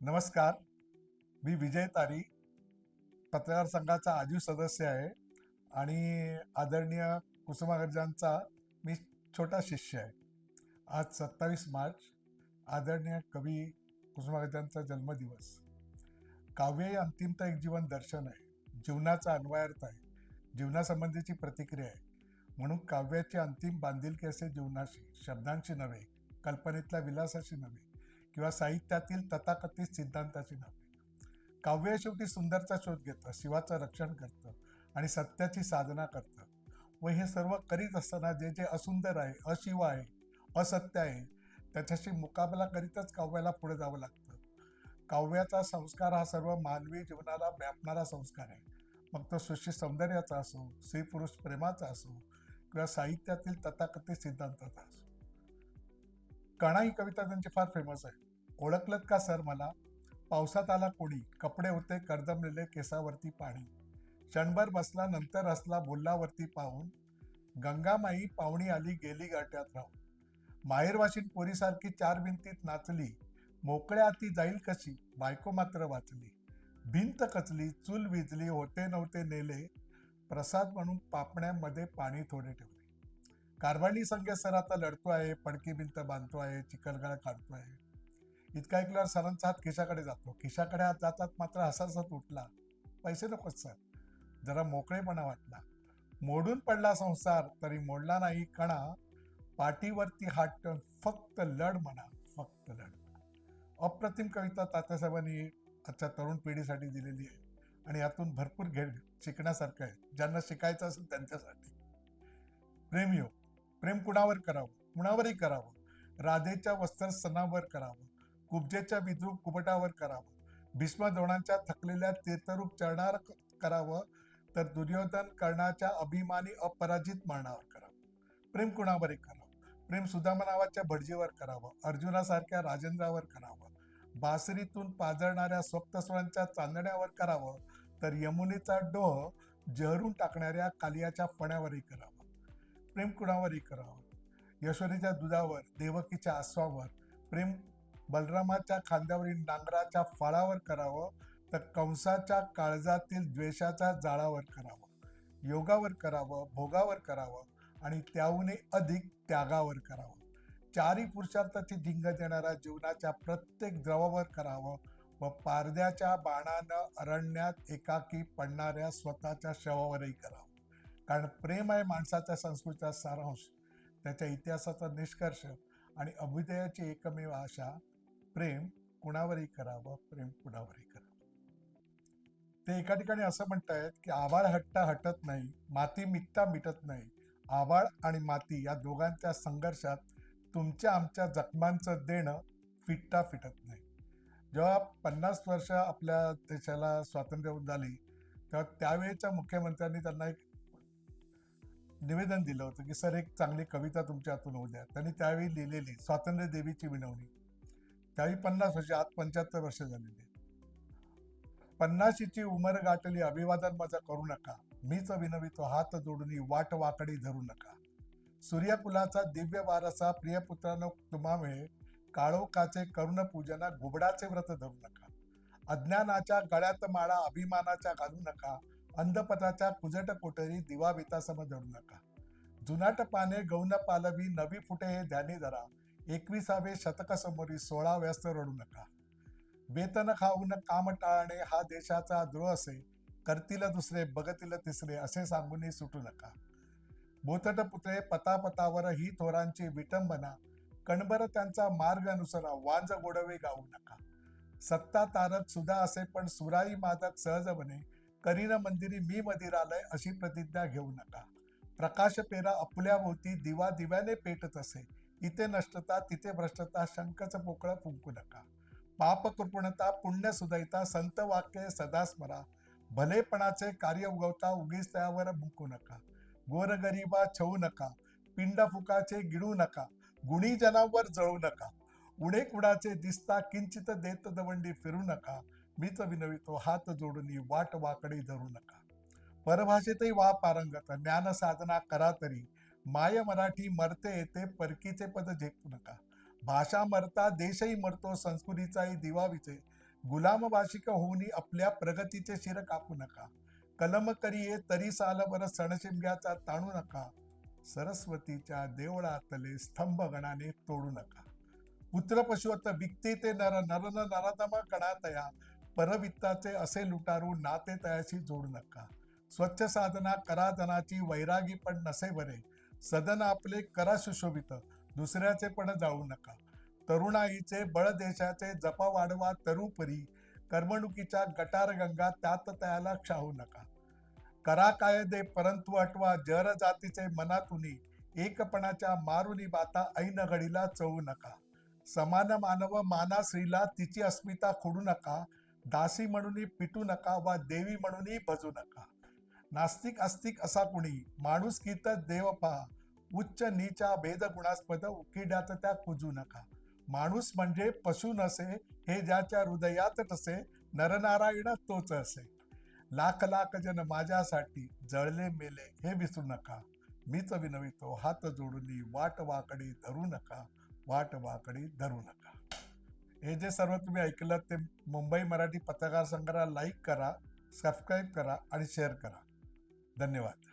नमस्कार. मी विजय तारी पत्रकार संघाचा आजीव सदस्य आहे आणि आदरणीय कुसुमागर्जांचा मी छोटा शिष्य आहे. आज सत्तावीस मार्च आदरणीय कवी कुसुमागर्जांचा जन्मदिवस. काव्य हे अंतिमता एक जीवन दर्शन आहे. जीवनाचा अन्वयार्थ आहे. जीवनासंबंधीची प्रतिक्रिया आहे. म्हणून काव्याची अंतिम बांधिलकी असे जीवनाशी शब्दांशी नव्हे कल्पनेतल्या विलासाशी नव्हे. किंवा साहित्यातील तथाकथित सिद्धांताची नावे. काव्य शेवटी सुंदरचा शोध घेतं शिवाचं रक्षण करतं आणि सत्याची साधना करतं. व हे सर्व करीत असताना जे जे असुंदर आहे अशिव आहे असत्य आहे त्याच्याशी मुकाबला करीतच काव्याला पुढे जावं लागतं. काव्याचा संस्कार हा सर्व मानवी जीवनाला व्यापणारा संस्कार आहे. मग तो सृष्टी सौंदर्याचा असो स्त्री पुरुष प्रेमाचा असो किंवा साहित्यातील तथाकथित सिद्धांताचा असो. कणा ही कविता त्यांची फार फेमस आहे. ओळखलत का सर मला? पावसात आला कोणी? कपडे होते कर्दमलेले केसावरती पाणी. क्षणभर बसला नंतर असला बोललावरती पाहून. गंगामाई पाहुणी आली गेली गाट्यात राहून. माहेरवाशीन पोरीसारखी चार भिंतीत नाचली. मोकळ्या हाती जाईल कशी? बायको मात्र वाचली. भिंत कचली चूल विजली होते नव्हते नेले. प्रसाद म्हणून पापण्यामध्ये पाणी थोडे ठेवले. कारवाणी संघ सर आता लढतो आहे पडकी भिंत बांधतो आहे चिखलगाळ काढतो आहे. इतका ऐकल्यावर सरांचा हात खिशाकडे जातो. खिशाकडे हात जातात मात्र हसाहसात उठला. पैसे नकोच सर. जरा मोकळेपणा वाटला. मोडून पडला संसार तरी मोडला नाही कणा. पाठीवरती हात ठेवून फक्त लढ म्हणा फक्त लढ. अप्रतिम कविता तात्यासाहेबांनी आजच्या तरुण पिढीसाठी दिलेली आहे. आणि यातून भरपूर घे शिकण्यासारखं आहे. ज्यांना शिकायचं असेल त्यांच्यासाठी. प्रेम योग. प्रेम कुणावर करावं? कुणावरही करावं? राधेच्या वस्त्र सणावर करावं? कुब्जेच्या विद्रूप कुबटावर करावं? भीष्म द्रोणांच्या थकलेल्या तीर्थरूप चरणार करावं? तर दुर्योधन कर्णाच्या अभिमानी अपराजित मरणावर करावं. प्रेम कुणावरही करावं? प्रेम सुदामा नावाच्या भटजीवर करावं? अर्जुनासारख्या राजेंद्रावर करावं? बासरीतून पाजळणाऱ्या स्वप्तस्वरांच्या चांदण्यावर करावं? तर यमुनेचा डोह जहरून टाकणाऱ्या कालियाच्या फण्यावरही करावं. प्रेम कुणावरही करावं. यशोरीच्या दुधावर देवकीच्या आसवावर प्रेम बलरामाच्या खांद्यावरील नांगराच्या फळावर करावं तर कंसाच्या काळजातील द्वेषाच्या जाळावर करावं. योगावर करावं भोगावर करावं आणि त्याहूनही अधिक त्यागावर करावं. चारी पुरुषार्थाची झिंग देणाऱ्या जीवनाच्या प्रत्येक द्रवावर करावं व पारद्याच्या बाणानं अरण्यात एकाकी पडणाऱ्या स्वतःच्या शवावरही करावं. कारण प्रेम आहे माणसाच्या संस्कृतीचा सारांश. त्याच्या इतिहासाचा निष्कर्ष आणि अभ्युदयाची एकमेव आशा प्रेम कुणावरही करावं प्रेम कुणावरही करावं. ते एका ठिकाणी असं म्हणतायत की आवाळ हट्टा हटत नाही माती मिटता मिटत नाही. आवाळ आणि माती या दोघांच्या संघर्षात तुमच्या आमच्या जखमांचं देणं फिटता फिटत नाही. जेव्हा पन्नास वर्ष आपल्या देशाला स्वातंत्र्य झाली तेव्हा त्यावेळेच्या मुख्यमंत्र्यांनी त्यांना एक निवेदन दिलं होतं की सर एक चांगली कविता तुमच्या हातून होऊ द्या. त्यांनी त्यावेळी लिहिलेली स्वातंत्र्य देवीची विनवणी. त्यावेळी पन्नास वर्ष आज पंच्याहत्तर वर्ष झालेली पन्नाशीची उमर गाठली अभिवादन माझा करू नका. मीच विनवितो हात जोडून वाट वाकडी धरू नका. सूर्यकुलाचा दिव्य वारसा प्रियपुत्रानो तुम्हामुळे काळोखाचे करुण पूजना घुबडाचे व्रत धरू नका. अज्ञानाच्या गळ्यात माळा अभिमानाच्या घालू नका. अंधपथाच्या कुजट कोटरी दिवा वितासम धरू नका. जुनाट पाने गौन पालवी नवी फुटे हे ध्यानी धरा. एकविसावे शतक समोरी सोळा व्यस्त रडू नका. वेतन खाऊन काम टाळणे हा देशाचा द्रोह असे करतील दुसरे बघतील तिसरे असे सांगूनही सुटू नका. बोथट पुतळे पतापतावर ही थोरांची विटंबना कणबर त्यांचा मार्ग अनुसरा वांज गोडवे गाऊ नका. सत्ता तारक सुद्धा असे पण सुराई मादक सहज बने करीन मंदिरी मी मदिरालय अशी प्रतिज्ञा घेऊ नका. प्रकाश पेरा अपुल्या भोवती दिवा दिव्याने पेटत असे. इथे नष्टता तिथे भ्रष्टता शंकच पोकळं फुंकू नका. पाप कृपणता पुण्य सुदैता संत वाक्य सदा स्मरा. भलेपणाचे कार्य उगवता उगीच त्यावर भुंकू नका. गोरगरिबा छवू नका. पिंड फुकाचे गिळू नका. गुणी जनावर जळू नका. उडे कुणाचे दिसता किंचित देत दवंडी फिरू नका. मीच विनवितो हात जोडून वाट वाकडी धरू नका. परभाषेतही वा पारंगत ज्ञान साधना करा तरी. माय मराठी मरते येते परकीचे पद झेपू नका. भाषा मरता देशही मरतो संस्कृतीचाही दिवा विचे. गुलाम भाषिक होऊनी आपल्या प्रगतीचे शिर कापू नका. कलम करिये तरी साल बर सणशिमग्याचा ताणू नका. सरस्वतीच्या देवळातले स्तंभ गणाने तोडू नका. पुत्र पशुवत विकते ते नर नरन नरदम कणातया परवित्ताचे असे लुटारू नाते तयाशी जोडू नका. स्वच्छ साधना करा धनाची वैरागी पण नसे बरे. सदन आपले करा सुशोभित दुसऱ्याचे पण जाळू नका. तरुणाईचे बळ देशाचे जपा वाढवा तरुपरी. करमणुकीच्या गटार गंगा त्यात तयाला क्षाहू नका. करा कायदे परंतु अटवा जर जातीचे मनातुनी एकपणाच्या मारुनी बाता ऐन घडीला चवू नका. समान मानव माना स्त्रीला तिची अस्मिता खोडू नका. दासी म्हणून पिटू नका वा देवी म्हणूनही भजू नका. नास्तिक आस्तिक असा कुणी माणूस गीत देव पहा. उच्च नीचा भेद गुणास्पद उकिड्यात त्या कुजू नका. माणूस म्हणजे पशु नसे हे ज्याच्या हृदयात तसे नरनारायण तोच असे. लाख लाख जन माझ्यासाठी जळले मेले हे विसरू नका. मीच विनवितो हात जोडून वाट वाकडी धरू नका. वाट वाकडी धरू नका. हे जे सर्व तुम्ही ऐकलं ते मुंबई मराठी पत्रकार संघाला लाईक करा सबस्क्राईब करा आणि शेअर करा. धन्यवाद.